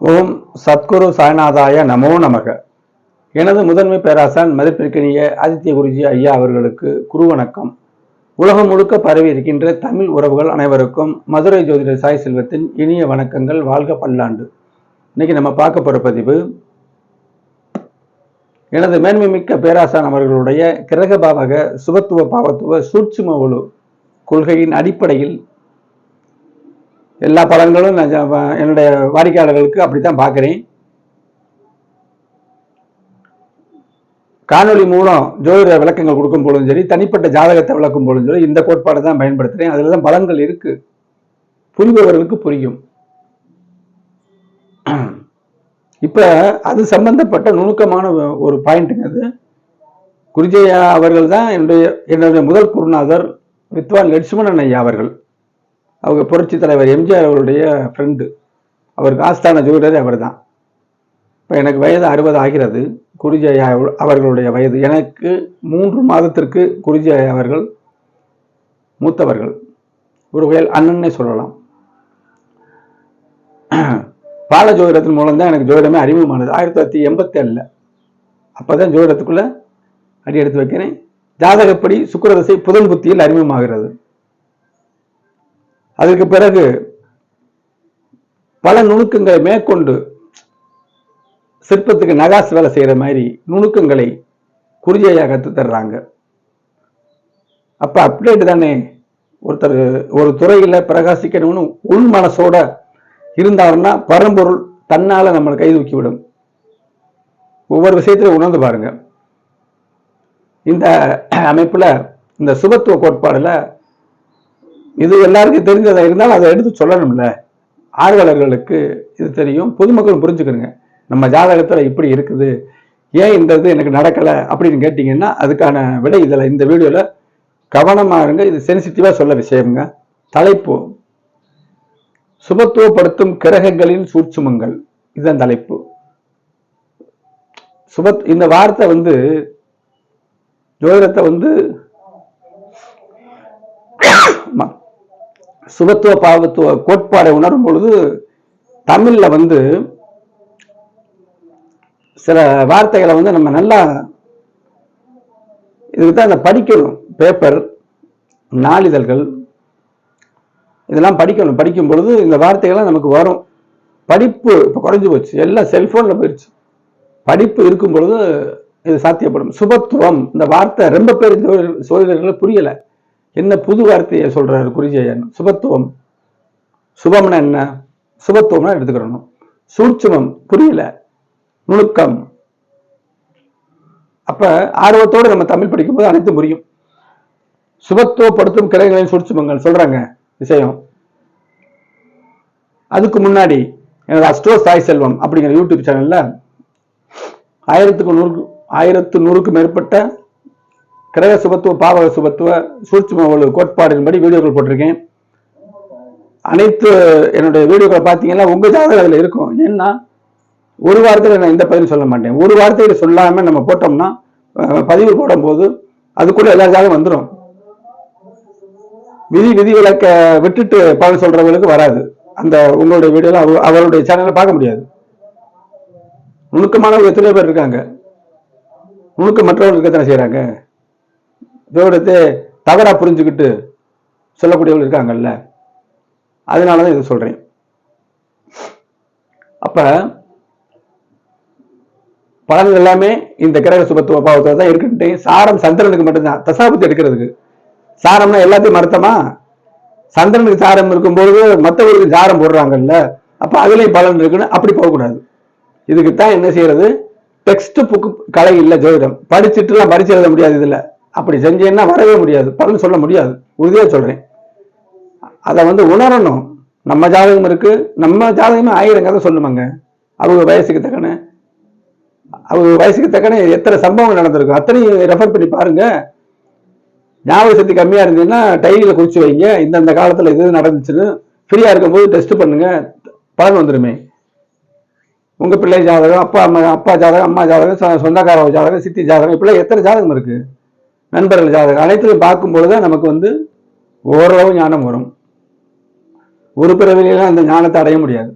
ஓம் சத்குரு சாய்நாதாய நமோ நமக. எனது முதன்மை பேராசான் மதிப்பிற்கினிய ஆதித்ய குருஜி ஐயா அவர்களுக்கு குரு வணக்கம். உலகம் முழுக்க பரவி இருக்கின்ற தமிழ் உறவுகள் அனைவருக்கும் மதுரை ஜோதிடர் சாய் செல்வத்தின் இனிய வணக்கங்கள் வாழ்க பல்லாண்டு. இன்னைக்கு நம்ம பார்க்க போற பதிவு எனது மேன்மை மிக்க பேராசான் அவர்களுடைய கிரக பாவக சுபத்துவ பாவத்துவ சூட்சும ஒழு கொள்கையின் அடிப்படையில் எல்லா படங்களும் நான் என்னுடைய வாடிக்கையாளர்களுக்கு அப்படித்தான் பார்க்குறேன். காணொளி மூலம் ஜோதிட விளக்கங்கள் கொடுக்கும் பொழுதும் சரி தனிப்பட்ட ஜாதகத்தை விளக்கும் பொழுதும் சரி இந்த கோட்பாடை தான் பயன்படுத்துகிறேன் அதில் தான் பலன்கள் இருக்குது புரிபவர்களுக்கு புரியும். இப்போ அது சம்பந்தப்பட்ட நுணுக்கமான ஒரு பாயிண்ட்டுங்க அது. குருஜயா அவர்கள் தான் என்னுடைய என்னுடைய முதல் குருநாதர் வித்வான் லட்சுமணன் ஐயா அவர்கள். அவங்க புரட்சி தலைவர் எம்ஜிஆர் அவருடைய ஃப்ரெண்டு அவருக்கு ஆஸ்தான ஜோதிடர் அவர் தான் இப்போ எனக்கு வயது அறுபது ஆகிறது. குருஜி ஐயா அவர்களுடைய வயது. எனக்கு மூன்று மாதத்திற்கு குருஜி ஐயா அவர்கள் மூத்தவர்கள். ஒரு வயல் அண்ணன்னே சொல்லலாம். பால ஜோதிடத்தின் மூலம் தான் எனக்கு ஜோதிடமே அறிமுகமானது. ஆயிரத்தி தொள்ளாயிரத்தி எண்பத்தி ஏழில் அப்போ தான் ஜோதிடத்துக்குள்ளே அடி எடுத்து வைக்கிறேன். ஜாதகப்படி சுக்கரதசை புதன் புத்தியில் அறிமுகமாகிறது. அதற்கு பிறகு பல நுணுக்கங்களை மேற்கொண்டு சிற்பத்துக்கு நகாஸ் வேலை செய்யற மாதிரி நுணுக்கங்களை குருஜையா கற்றுத்தர்றாங்க அப்ப அப்டேட் தானே ஒருத்தர் ஒரு துறையில பிரகாசிக்கணும்னு உள் மனசோட இருந்தாருன்னா பரம்பொருள் தன்னால நம்மளை கை தூக்கி விடும் ஒவ்வொரு விஷயத்திலையும் உணர்ந்து பாருங்க. இந்த அமைப்புல இந்த சுபத்துவ கோட்பாடுல இது எல்லாருக்கும் தெரிஞ்சதாக இருந்தாலும் அதை எடுத்து சொல்லணும்ல. ஆர்வலர்களுக்கு இது தெரியும். பொதுமக்களும் புரிஞ்சுக்கணுங்க. நம்ம ஜாதகத்தில் இப்படி இருக்குது. ஏன் இந்த இது எனக்கு நடக்கலை அப்படின்னு கேட்டீங்கன்னா அதுக்கான விடை இதில் இந்த வீடியோல கவனமா இருங்க. இது சென்சிட்டிவா சொல்ல விஷயம்ங்க. தலைப்பு. சுபத்துவப்படுத்தும் கிரகங்களின் சூட்சுமங்கள். இதுதான் தலைப்பு. சுபத் இந்த வார்த்தை வந்து ஜோதிடத்தை வந்து சுகத்துவ சுபத்துவ பாவத்துவ கோட்பாடை உணரும் பொழுது தமிழ்ல வந்து சில வார்த்தைகளை வந்து நம்ம நல்லா இதுக்கு தான் அந்த படிக்கணும். பேப்பர் நாளிதழ்கள் இதெல்லாம் படிக்கணும். படிக்கும் பொழுது இந்த வார்த்தைகள்லாம் நமக்கு வரும். படிப்பு இப்போ குறைஞ்சு போச்சு. எல்லாம் செல்போன்ல போயிடுச்சு படிப்பு இருக்கும் பொழுது இது சாத்தியப்படும். சுபத்துவம் இந்த வார்த்தை ரொம்ப பேர் சோதரர்களுக்கு புரியல. என்ன புது வார்த்தையை சொல்றாரு குருஜயன் சுபத்துவம். சுபம்னா என்ன? சுபத்துவம்னா எடுத்துக்கிறணும் சூட்சுமம். புரியல. நுணுக்கம். அப்ப ஆர்வத்தோடு நம்ம தமிழ் படிக்கும்போது அனைத்தும் புரியும். சுபத்துவப்படுத்தும் கிளைகளின் சூட்சுமங்கள். சொல்றாங்க விஷயம். அதுக்கு முன்னாடி எனது அஸ்ட்ரோ சாய் செல்வம் அப்படிங்கிற யூடியூப் சேனல்ல ஆயிரத்துக்கு நூறு ஆயிரத்து நூறுக்கும் மேற்பட்ட கிரக சுபத்துவ பாவக சுபத்துவ சூட்சும கோட்பாடின்படி வீடியோக்கள் போட்டிருக்கேன். அனைத்து என்னுடைய வீடியோக்களை பார்த்தீங்கன்னா உங்க ஜாதகம் அதில் இருக்கும். ஏன்னா ஒரு வாரத்தில் நான் இந்த பதில் சொல்ல மாட்டேன். ஒரு வாரத்தில் சொல்லாம நம்ம போட்டோம்னா பதிவு போடும்போது அதுக்குள்ள எல்லா ஜாதகம் வந்துடும் விதி விதி விலக்க விட்டுட்டு பலன் சொல்றவங்களுக்கு வராது. அந்த உங்களுடைய வீடியோல அவர் அவருடைய சேனலை பார்க்க முடியாது. நுணுக்கமானவர்கள் எத்தனை பேர் இருக்காங்க. நுணுக்கம் மற்றவர்கள் எத்தனை செய்கிறாங்க ஜோடத்தை தவறா புரிஞ்சுக்கிட்டு சொல்லக்கூடியவர்கள் இருக்காங்கல்ல. அதனால தான் இதை சொல்றேன். அப்ப பலன்கள் எல்லாமே இந்த கிரக சுபத்துவ பாவத்தை தான் இருக்குன்ட்டு சாரம் சந்திரனுக்கு மட்டும்தான். தசாபத்து எடுக்கிறதுக்கு. சாரம்னா எல்லாத்தையும் மறுத்தமா? சந்திரனுக்கு சாரம் இருக்கும்போது மற்றவர்களுக்கு சாரம் போடுறாங்கல்ல. அப்ப அதுலேயும் பலன் இருக்குன்னு அப்படி போகக்கூடாது. இதுக்கு தான் என்ன செய்யறது? டெக்ஸ்ட் புக்கு கலை இல்ல ஜோதிடம். படிச்சுட்டுலாம் படிச்சு எழுத முடியாது இதுல. அப்படி செஞ்சேன்னா வரவே முடியாது. பலன் சொல்ல முடியாது. உறுதியாக சொல்கிறேன் அதை வந்து உணரணும். நம்ம ஜாதகம் இருக்குது நம்ம ஜாதகமே ஆயிரம் கதை சொல்லுமாங்க. அவங்க வயசுக்கு தக்கன அவங்க வயசுக்கு தக்கன எத்தனை சம்பவங்கள் நடந்திருக்கும். அத்தனையும் ரெஃபர் பண்ணி பாருங்க. ஞாபக சக்தி கம்மியாக இருந்ததுன்னா டைரியில் குறிச்சு வைங்க. இந்தந்த காலத்தில் இது நடந்துச்சுன்னு ஃப்ரீயாக இருக்கும்போது டெஸ்ட் பண்ணுங்க. பலன் வந்துடுமே உங்கள் பிள்ளை ஜாதகம் அப்பா அம்மா அப்பா ஜாதகம் அம்மா ஜாதகம் சொ- சொந்தக்கார ஜாதகம் சித்தி ஜாதகம் இப்படிலாம் எத்தனை ஜாதகம் இருக்குது நண்பர்கள் ஜாதகம் அனைத்தையும் பார்க்கும்பொழுது நமக்கு வந்து ஓரளவு ஞானம் வரும். ஒரு பிறவிலாம் அந்த ஞானத்தை அடைய முடியாது.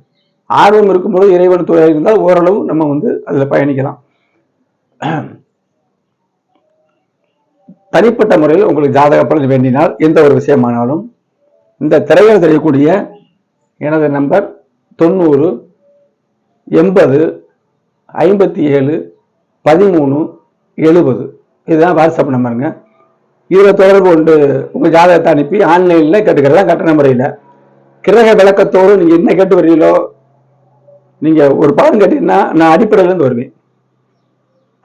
ஆர்வம் இருக்கும்போது இறைவன் துறையாக இருந்தால் ஓரளவு நம்ம வந்து அதில் பயணிக்கலாம். தனிப்பட்ட முறையில் உங்களுக்கு ஜாதக பலன் வேண்டினால் எந்த ஒரு விஷயமானாலும் இந்த திரையில் தெரியக்கூடிய எனது நம்பர் தொண்ணூறு எண்பது ஐம்பத்தி ஏழு பதிமூணு எழுபது. இதுதான் வாட்ஸ்அப் நம்பருங்க. இதில் தொடர்பு கொண்டு உங்கள் ஜாதகத்தை அனுப்பி ஆன்லைனில் கேட்டுக்கிறதா கட்டண முறையில். கிரக விளக்கத்தோடு நீங்கள் என்ன கேட்டு வரீங்களோ நீங்கள் ஒரு பாடம் கேட்டீங்கன்னா நான் அடிப்படையிலேருந்து வருவேன்.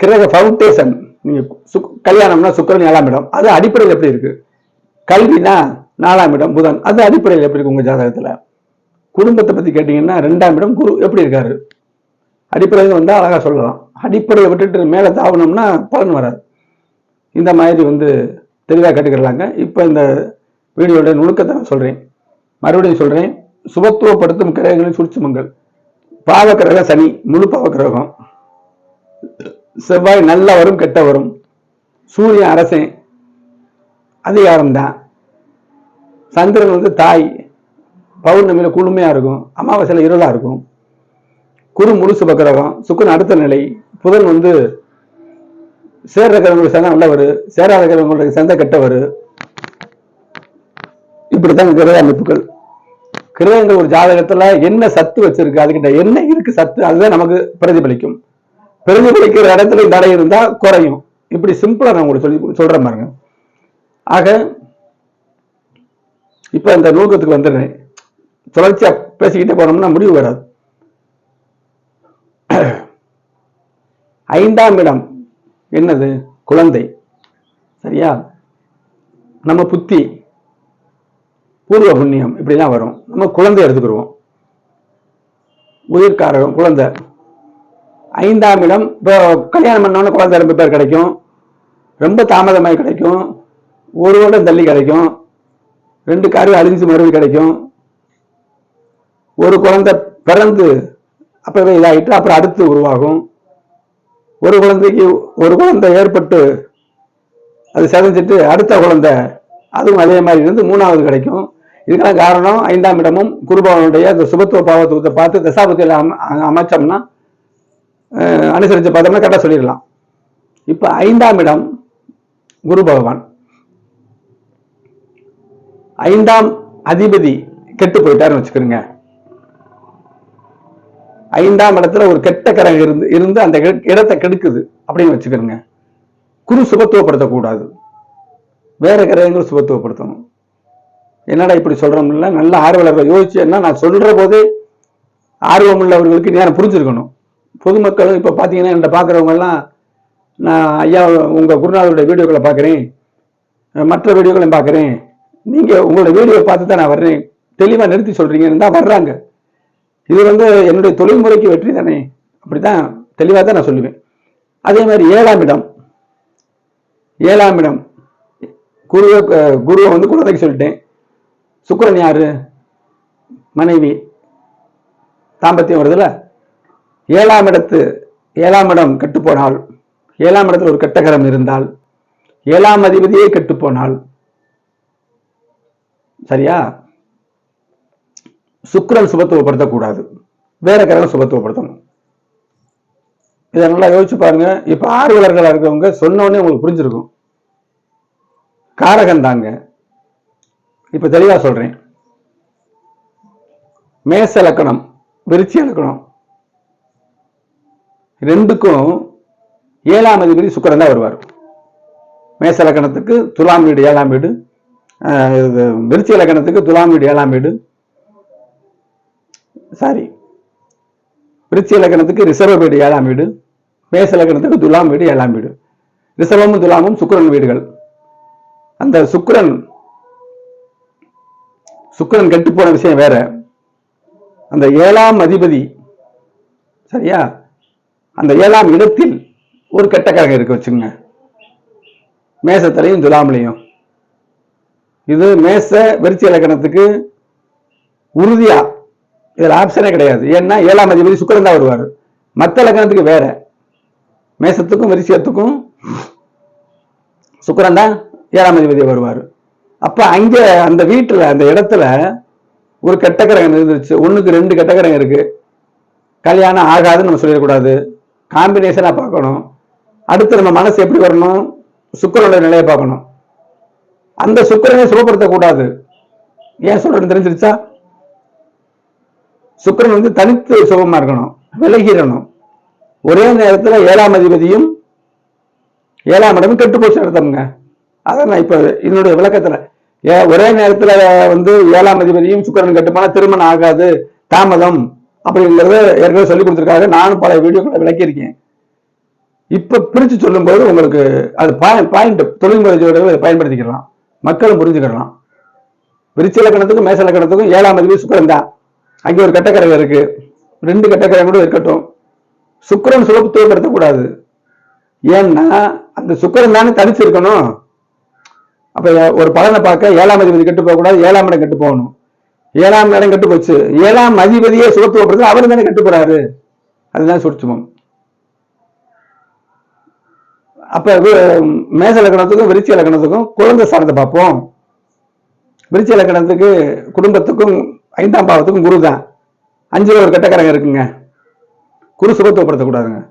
கிரக ஃபவுண்டேஷன் நீங்கள் சுக் கல்யாணம்னா சுக்கரன் ஏழாம் இடம். அது அடிப்படையில் எப்படி இருக்குது கல்வினா நாலாம் இடம் புதன். அது அடிப்படையில் எப்படி இருக்கு உங்கள் ஜாதகத்தில்? குடும்பத்தை பற்றி கேட்டிங்கன்னா ரெண்டாம் இடம் குரு எப்படி இருக்காரு? அடிப்படையில் வந்தால் அழகாக சொல்லலாம். அடிப்படையை விட்டுட்டு மேலே தாவணும்னா பலன் வராது. இந்த மாதிரி வந்து தெளிவாக கேட்டுக்கிறாங்க இப்போ இந்த வீடியோட நுணுக்கத்தை நான் சொல்கிறேன் மறுபடியும் சொல்கிறேன் சுபத்துவப்படுத்தும் கிரகங்களின் சூட்சுமங்கள். பாவக்கிரக சனி முழு பாவக்கிரகம். செவ்வாய் நல்ல வரும் கெட்ட வரும் சூரியன் அரசன் அதிகாரம்தான். சந்திரன் வந்து தாய். பௌர்ணமியில் குளுமையாக இருக்கும். அமாவாசையில் இருளாக இருக்கும். குரு முழு சுபக்கிரகம். சுக்கன் அடுத்த நிலை. புதன் வந்து சேர் கிரகங்களுக்கு சேர்ந்தா நல்லவர் சேராத சந்தை சேர்ந்தா கெட்டவர். இப்படித்தான் கிரக அமைப்புகள். கிரகங்கள் ஒரு ஜாதகத்துல என்ன சத்து வச்சிருக்கு அதுக்கிட்ட என்ன இருக்கு சத்து அதுதான் நமக்கு பிரதிபலிக்கும். பிரதிபலிக்கிற இடத்துல தடை இருந்தா குறையும். இப்படி சிம்பிளா நான் உங்களுக்கு சொல்லி சொல்றேன் பாருங்க. ஆக இப்ப இந்த நோக்கத்துக்கு வந்துடுறேன். தொடர்ச்சியா பேசிக்கிட்டே போனோம்னா முடிவு வராது. ஐந்தாம் இடம். என்னது? குழந்தை. சரியா? நம்ம புத்தி பூர்வ புண்ணியம் இப்படிலாம் வரும். நம்ம குழந்தை எடுத்துக்கிடுவோம். உயிர்காரகம் குழந்தை. ஐந்தாம் இடம் இப்போ கல்யாணம் பண்ணோன்னு குழந்தை ரொம்ப பேர் கிடைக்கும். ரொம்ப தாமதமாய் கிடைக்கும். ஒரு வருடம் தள்ளி கிடைக்கும். ரெண்டு காரு அழிஞ்சு மறுபடியும் கிடைக்கும். ஒரு குழந்தை பிறந்து அப்பவே இதாகிட்டு அப்புறம் அடுத்து உருவாகும். ஒரு குழந்தைக்கு ஒரு குழந்தை ஏற்பட்டு அது செதஞ்சிட்டு அடுத்த குழந்தை அதுவும் அதே மாதிரி இருந்து மூணாவது கிடைக்கும். இதுக்கெல்லாம் காரணம் ஐந்தாம் இடமும் குருபவனுடைய அந்த சுபத்துவ பாவத்துவத்தை பார்த்து தசாபத்தியில் அம அமைச்சோம்னா அனுசரித்து பார்த்தோம்னா கரெக்டாக சொல்லிடலாம். இப்போ ஐந்தாம் இடம் குரு பகவான் ஐந்தாம் அதிபதி கெட்டு போயிட்டாருன்னு வச்சுக்கிறோங்க ஐந்தாம் இடத்துல ஒரு கெட்ட கரகம் இருந்து இருந்து அந்த இடத்தை கெடுக்குது. அப்படின்னு வச்சுக்கிறோங்க குரு சுபத்துவப்படுத்தக்கூடாது. வேற கிரகங்கள் சுபத்துவப்படுத்தணும். என்னடா இப்படி சொல்றோம்ல? நல்ல ஆர்வலர்கள். யோசிச்சேன்னா நான் சொல்ற போதே ஆர்வம் உள்ளவர்களுக்கு நேரம் புரிஞ்சிருக்கணும். பொதுமக்களும் இப்போ பார்த்தீங்கன்னா என்னை பார்க்குறவங்கெல்லாம் நான் ஐயா உங்க குருநாதருடைய வீடியோக்களை பார்க்குறேன் மற்ற வீடியோக்களையும் பார்க்குறேன் நீங்க உங்களோட வீடியோ பார்த்து தான் நான் வர்றேன். தெளிவா நிறுத்தி சொல்றீங்கன்னு தான் வர்றாங்க. இது வந்து என்னுடைய தொழில்முறைக்கு வெற்றி தானே? அப்படிதான் தெளிவாக தான் நான் சொல்லுவேன். அதே மாதிரி ஏழாம் இடம். ஏழாம் இடம். குருவை குருவை வந்து குழந்தைக்கு சொல்லிட்டேன். சுக்கரன் யாரு? மனைவி. தாம்பத்தியம் வருதுல்ல? ஏழாம் இடத்து ஏழாம் இடம் கெட்டுப்போனால் ஏழாம் இடத்துல ஒரு கெட்டகரம் இருந்தால் ஏழாம் அதிபதியே கெட்டுப்போனால் சரியா? சுக்கரன் சுபத்துவப்படுத்தக்கூடாது. வேற கிரகம் சுபத்துவப்படுத்தணும். இதை நல்லா யோசிச்சு பாருங்க. இப்ப ஆர்வலர்களா இருக்கவங்க சொன்ன உடனே உங்களுக்கு புரிஞ்சிருக்கும். காரகன் தாங்க. இப்ப தெளிவா சொல்றேன். மேச லக்கணம் விருச்சி லக்கணம் ரெண்டுக்கும் ஏழாம் அதிபதி சுக்கிரன் தான் வருவார். மேச லக்கணத்துக்கு துலாம் வீடு ஏழாம் வீடு ஆஹ் இது விருச்சி இலக்கணத்துக்கு துலாம் வீடு ஏழாம் வீடு சாரி விருச்சி இலக்கணத்துக்கு ரிசர்வ வீடு ஏழாம் வீடு மேச லக்னத்துக்கு துலாம் வீடு ஏழாம் வீடு. ரிசர்வமும் துலாமும் சுக்கரன் வீடுகள். அந்த சுக்கிரன் சுக்கிரன் கெட்டு போன விஷயம் வேற. அந்த ஏழாம் அதிபதி சரியா? அந்த ஏழாம் இடத்தில் ஒரு கெட்டக்காரங்க இருக்க இருக்கு வச்சுங்க மேசத்திலையும் துலாமிலையும். இது மேச விருச்சி இலக்கணத்துக்கு உறுதியா இதில் ஆப்ஷனே கிடையாது. ஏன்னா ஏழாம் அதிபதி சுக்கிரன் தான் வருவார். மத்த லக்னத்துக்கு வேற. மேசத்துக்கும் விருச்சிகத்துக்கும் சுக்கரன் தான் ஏழாம் அதிபதி வருவார். அப்ப அங்கே அந்த வீட்டுல அந்த இடத்துல ஒரு கெட்டக்கரகம் இருந்துச்சு ஒண்ணுக்கு ரெண்டு கெட்டக்கரகம் இருக்குது இருக்கு. கல்யாணம் ஆகாதுன்னு நம்ம சொல்லிடக்கூடாது. காம்பினேஷனாக பார்க்கணும். அடுத்து நம்ம மனசு எப்படி வரணும்? சுக்கரனுடைய நிலையை பார்க்கணும். அந்த சுக்கரனை சுகப்படுத்தக்கூடாது ஏன் சொல்கிறேன்னு தெரிஞ்சிருச்சா? சுக்கிரன் வந்து தனித்து சுகமா இருக்கணும் விலகிடணும். ஒரே நேரத்துல ஏழாம் அதிபதியும் ஏழாம் இடமும் கெட்டு போச்சு அர்த்தம்ங்க. அதான் நான் இப்ப இதனுடைய விளக்கத்துல. ஏ ஒரே நேரத்துல வந்து ஏழாம் அதிபதியும் சுக்கிரன் கெட்டுமான திருமணம் ஆகாது தாமதம் அப்படிங்கிறத ஏற்கனவே சொல்லி கொடுத்துருக்காங்க நானும் பல வீடியோக்களை விளக்கியிருக்கேன். இப்ப பிரிச்சு சொல்லும்போது உங்களுக்கு அது பாயிண்ட் தொழில்முறை ஜோதிடர்கள் பயன்படுத்திக்கலாம். மக்களும் புரிஞ்சுக்கலாம் விருச்சி இலக்கணத்துக்கும் மேச ஏழாம் அதிபதி சுக்கிரன் தான். அங்கே ஒரு கட்டக்கரை இருக்கு. ரெண்டு கட்டக்கரை கூட இருக்கட்டும். சுக்கிரன் சுலபத்துவப்படுத்தக்கூடாது ஏன்னா அந்த சுக்கரன் தானே தனிச்சு இருக்கணும் அப்ப ஒரு பலனை பார்க்க ஏழாம் அதிபதி கெட்டு போகக்கூடாது ஏழாம் இடம் கெட்டு போகணும். ஏழாம் இடம் கெட்டு போச்சு. ஏழாம் அதிபதியே சுகத்துவப்படுத்து அவர் தானே கெட்டு போறாரு. அதுதான் சுற்றுமம் அப்ப மேச லக்கணத்துக்கும் விருச்சி லக்கணத்துக்கும் குழந்தை சார்ந்த பார்ப்போம். விருச்சி லக்கணத்துக்கு குடும்பத்துக்கும் ஐந்தாம் பாவத்துக்கும் குரு தான் அஞ்சுல ஒரு கட்டக்காரங்க இருக்குங்க. குரு சுகத்துவப்படுத்தக்கூடாதுங்க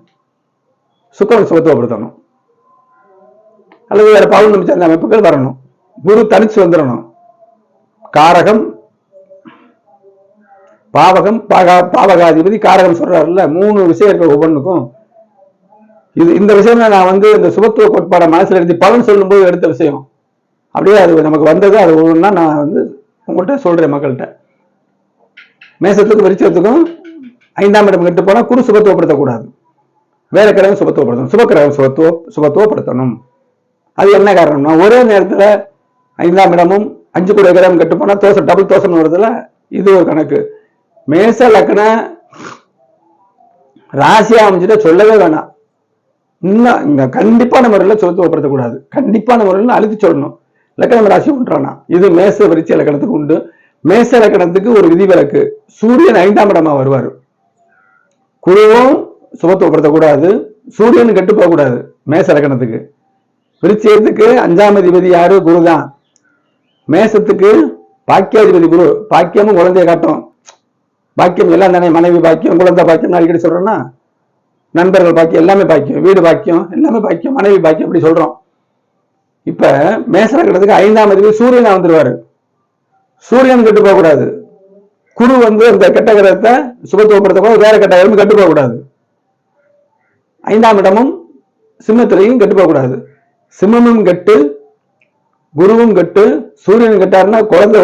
சுக்கரன் சுகத்துவப்படுத்தணும் அல்லது வேற பவுன் சேர்ந்த அமைப்புகள் வரணும். குரு தனிச்சு வந்துடணும் காரகம் பாவகம் பாகா பாவகாதிபதி காரகம் சொல்றாருல்ல மூணு விஷயம் இருக்க ஒவ்வொன்றுக்கும். இது இந்த விஷயம் நான் வந்து இந்த சுபத்துவ கோட்பாடை மனசுல இருந்து பலன் சொல்லும்போது எடுத்த விஷயம். அப்படியே அது நமக்கு வந்தது அது ஒவ்வொன்றா நான் வந்து உங்கள்கிட்ட சொல்றேன் மக்கள்கிட்ட. மேசத்துக்கும் விருச்சத்துக்கும் ஐந்தாம் இடம் கெட்டு போனால் குரு சுபத்துவப்படுத்தக்கூடாது. வேற கிரகம் சுபத்துவப்படுத்தணும். சுபக்கிரகம் சுபத்துவ சுபத்துவப்படுத்தணும். அது என்ன காரணம்னா ஒரே நேரத்தில் ஐந்தாம் இடமும் அஞ்சு கூட கிரகம் கெட்டு போனால் தோசை டபுள் தோசைன்னு வருதுல இது ஒரு கணக்கு. மேச லக்கண ராசியா அமைஞ்சிட்ட சொல்லவே வேணாம். இன்னும் இந்த கண்டிப்பான முறையில் சுபத்துவப்படுத்தக்கூடாது. கண்டிப்பான முறையில் அழுத்தி சொல்லணும். லக்கணம் ராசி ஒன்றானா. இது மேச விருச்சி லக்கணத்துக்கு உண்டு. மேச லக்கணத்துக்கு ஒரு விதிவிலக்கு. சூரியன் ஐந்தாம் இடமா வருவார். குருவும் சுபத்துவப்படுத்தக்கூடாது சூரியன் கெட்டு போகக்கூடாது மேச லக்கணத்துக்கு விருச்சியத்துக்கு அஞ்சாம் அதிபதி யாரு? குரு தான் மேசத்துக்கு பாக்கியாதிபதி குரு. பாக்கியமும் குழந்தைய காட்டும். பாக்கியம் எல்லாம் தானே? மனைவி பாக்கியம் குழந்தை பாக்கியம் அடிக்கடி சொல்றேன்னா நண்பர்கள் பாக்கியம் எல்லாமே பாக்கியம். வீடு பாக்கியம் எல்லாமே பாக்கியம் மனைவி பாக்கியம் அப்படி சொல்றோம். இப்ப மேச லக்கணத்துக்கு ஐந்தாம் அதிபதி சூரியனா வந்துருவாரு. சூரியன் கெட்டு போகக்கூடாது. குரு வந்து அந்த கெட்ட கிரகத்தை சுபத்துவப்படுத்த வேற கெட்ட கிரகம் கெட்டு போகக்கூடாது. ஐந்தாம் இடமும் சிம்மத்திலையும் கெட்டு போகக்கூடாது. சிம்மமும் கெட்டு குருவும் கெட்டு சூரியன் கெட்டாருன்னா குழந்தை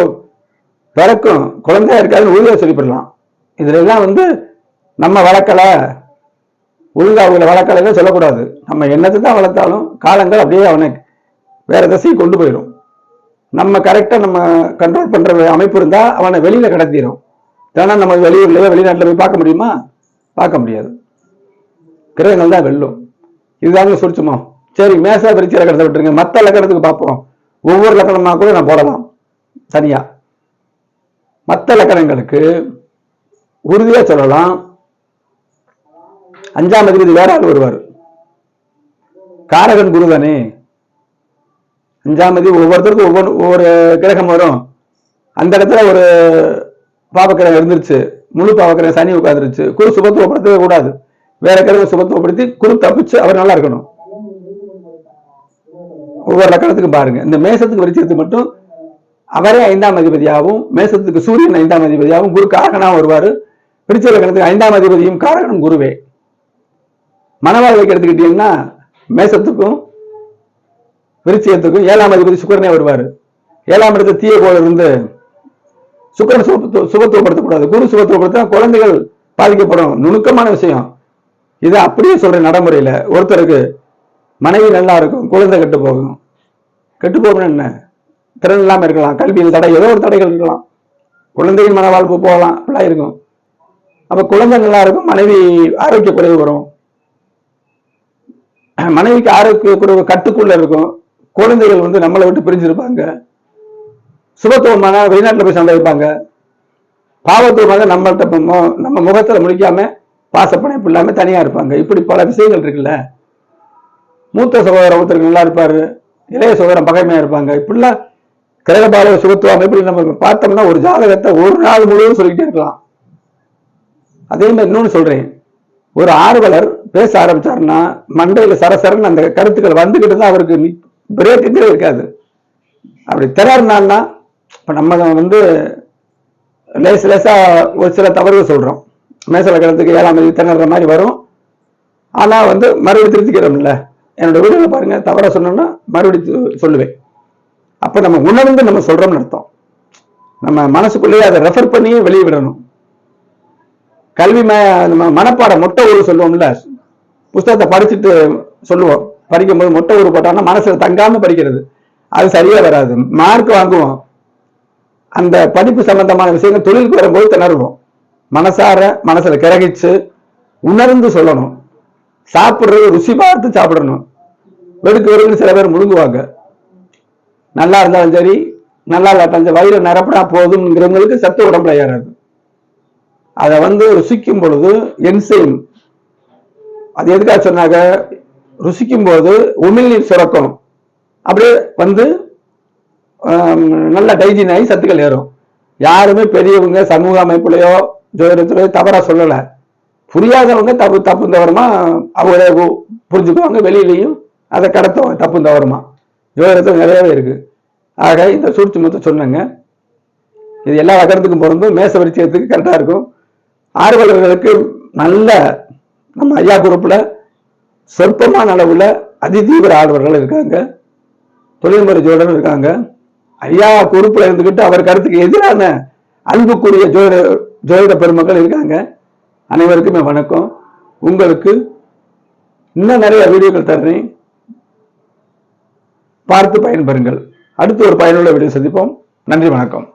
பிறக்கும் குழந்தையா இருக்காதுன்னு உறுதியாக சொல்லிவிடலாம் இதுல எல்லாம் வந்து நம்ம வளர்க்கலை ஒழுங்கா அவங்கள வளர்க்கலைன்னு சொல்லக்கூடாது. நம்ம என்னத்தை தான் வளர்த்தாலும் காலங்கள் அப்படியே அவனை வேற திசையை கொண்டு போயிடும். நம்ம கரெக்டாக நம்ம கண்ட்ரோல் பண்ணுற அமைப்பு இருந்தால் அவனை வெளியில் கடத்திடும் ஏன்னா நம்ம வெளியூர்லையோ வெளிநாட்டில் போய் பார்க்க முடியுமா? பார்க்க முடியாது. கிரகங்கள் தான் வெல்லும். இதுதாங்க சுருச்சுமா? சரி மேசா பிரிச்சு லக்கணத்தை விட்டுருங்க. மற்ற லக்கணத்துக்கு பார்ப்போம். ஒவ்வொரு லக்கணமாக கூட நான் போடலாம். தனியா. மற்ற லக்கணங்களுக்கு உறுதியா சொல்லலாம். அஞ்சாம் அதிபதி வேற ஆள் வருவார். காரகன் குருதானே அஞ்சாம் தேதி ஒவ்வொருத்தருக்கும் ஒவ்வொரு ஒவ்வொரு கிரகம் வரும். அந்த இடத்துல ஒரு பாவக்கிரகம் இருந்துருச்சு. முழு பாவக்கிரகம் சனி உட்காந்துருச்சு குரு சுபத்துவப்படுத்தவே கூடாது. வேற கிரகம் சுபத்துவப்படுத்தி குரு தப்பிச்சு அவர் நல்லா இருக்கணும். ஒவ்வொரு லக்கணத்துக்கும் பாருங்க. இந்த மேசத்துக்கு வரிச்சத்துக்கு மட்டும் அவரே ஐந்தாம் அதிபதியாகவும் மேசத்துக்கு சூரியன் ஐந்தாம் அதிபதியாகவும் குரு காரகனாக வருவார். பிரிச்ச லக்கணத்துக்கு ஐந்தாம் அதிபதியும் காரகனும் குருவே. மனவாழ்வைக்கு எடுத்துக்கிட்டீங்கன்னா மேசத்துக்கும் விருச்சியத்துக்கும் ஏழாம் அதிபதி சுக்கரனே வருவார். ஏழாம் இடத்து தீய கோள் இருந்து சுக்கரன் சுகத்துவப்படுத்தக்கூடாது குரு சுகத்துவப்படுத்தினா குழந்தைகள் பாதிக்கப்படும். நுணுக்கமான விஷயம். இதை அப்படியே சொல்றேன் நடைமுறையில ஒருத்தருக்கு மனைவி நல்லா இருக்கும் குழந்தை கெட்டு போகும். கெட்டு போகணும் என்ன? திறன் இல்லாமல் இருக்கலாம் கல்வியில் தடை ஏதோ ஒரு தடைகள் இருக்கலாம். குழந்தைகள் மன வாழ்ப்பு போகலாம் அப்படிலாம் இருக்கும். அப்போ குழந்தை நல்லா இருக்கும் மனைவி ஆரோக்கிய குறைவு வரும். மனைவிக்கு ஆரோக்கிய குறைவு கட்டுக்குள்ள இருக்கும். குழந்தைகள் வந்து நம்மளை விட்டு பிரிஞ்சிருப்பாங்க. சுபத்துவமாக வெளிநாட்டில் போய் சந்தேகிப்பாங்க பாவத்துவமாக நம்மள்கிட்ட நம்ம முகத்தில் முடிக்காம பாசப்பணைப்பு இல்லாமல் தனியாக இருப்பாங்க. இப்படி பல விஷயங்கள் இருக்குல்ல. மூத்த சகோதரம் ஒருத்தருக்கு நல்லா இருப்பார். இளைய சகோதரம் பகைமையாக இருப்பாங்க. இப்படிலாம் கிரகபால சுகத்துவம் இப்படி நம்ம பார்த்தோம்னா ஒரு ஜாதகத்தை ஒரு நாள் முழுவதும் சொல்லிக்கிட்டே இருக்கலாம். அதே மாதிரி இன்னொன்று சொல்கிறேன் ஒரு ஆர்வலர் பேச ஆரம்பிச்சாருன்னா மண்டையில் சரசரன்னு அந்த கருத்துக்கள் வந்துக்கிட்டு தான் அவருக்கு பிரேக்குங்கிறது இருக்காது. அப்படி திணறினான்னா இப்போ நம்ம வந்து லேச லேசாக ஒரு சில தவறுகள் சொல்கிறோம் மேசல கிடத்துக்கு ஏழாம் தேதி திணற மாதிரி வரும். ஆனால் வந்து மறுபடியும் திருத்திக்கிறோம்ல என்னோட வீடுகளை பாருங்க தவறாக சொன்னோம்னா மறுபடியும் சொல்லுவேன். அப்போ நம்ம உணர்ந்து நம்ம சொல்கிறோம்னு அர்த்தம். நம்ம மனசுக்குள்ளேயே அதை ரெஃபர் பண்ணி வெளியே விடணும். கல்வி ம- நம்ம மனப்பாடம் மொட்டை ஊர் சொல்லுவோம்ல. புஸ்தகத்தை படிச்சுட்டு சொல்லுவோம். படிக்கும்போது மொட்டை ஊரு போட்டோம்னா மனசுல தங்காம படிக்கிறது. அது சரியா வராது. மார்க் வாங்குவோம். அந்த படிப்பு சம்பந்தமான விஷயங்கள் தொழிலுக்கு வரும்போது திணறுவோம். மனசார மனசுல கிரகிச்சு உணர்ந்து சொல்லணும். சாப்பிட்றது ருசி பார்த்து சாப்பிடணும். வெடுக்கு வெறுக்கு சில பேர் முழுங்குவாங்க. நல்லா இருந்தாலும் சரி நல்லா இல்லாட்டாலும் சரி வயிறு நிரப்பினா போதும்ங்கிறவங்களுக்கு சத்து உடம்புல ஏறாது. அதை வந்து ருசிக்கும் பொழுது என்சைம் அது எதுக்காக சொன்னாங்க? ருசிக்கும் போது உமிழ்நீர் சுரக்கணும் அப்படியே வந்து நல்ல டைஜின் ஆகி சத்துக்கள் ஏறும். யாருமே பெரியவங்க சமூக அமைப்புலையோ ஜோதிடத்திலையோ தவறாக சொல்லலை. புரியாதவங்க தப்பு தப்பு தவறுமா அவங்களே பு- புரிஞ்சுக்குவாங்க. வெளியிலையும் அதை கடத்துவாங்க தப்பு தவறுமா. ஜோதிடத்தில் நிறையவே இருக்குது ஆக இந்த சூட்சுமத்தை சொன்னேங்க. இது எல்லா நகரத்துக்கும் பொருந்தும். மேச வரிச்சயத்துக்கு கரெக்டாக இருக்கும். ஆர்வலர்களுக்கு நல்ல நம்ம ஐயா குரூப்பில் சொற்பமான அளவில் அதிதீவிர ஆர்வலர்கள் இருக்காங்க. தொழில்முறை ஜோடரும் இருக்காங்க. ஐயா பொறுப்புல இருந்துக்கிட்டு அவர் கருத்துக்கு எதிரான அன்புக்குரிய ஜோதிட ஜோதிட பெருமக்கள் இருக்காங்க. அனைவருக்குமே வணக்கம். உங்களுக்கு இன்னும் நிறைய வீடியோக்கள் தர்றேன். பார்த்து பயன்பெறுங்கள். அடுத்து ஒரு பயனுள்ள வீடியோ சந்திப்போம். நன்றி வணக்கம்.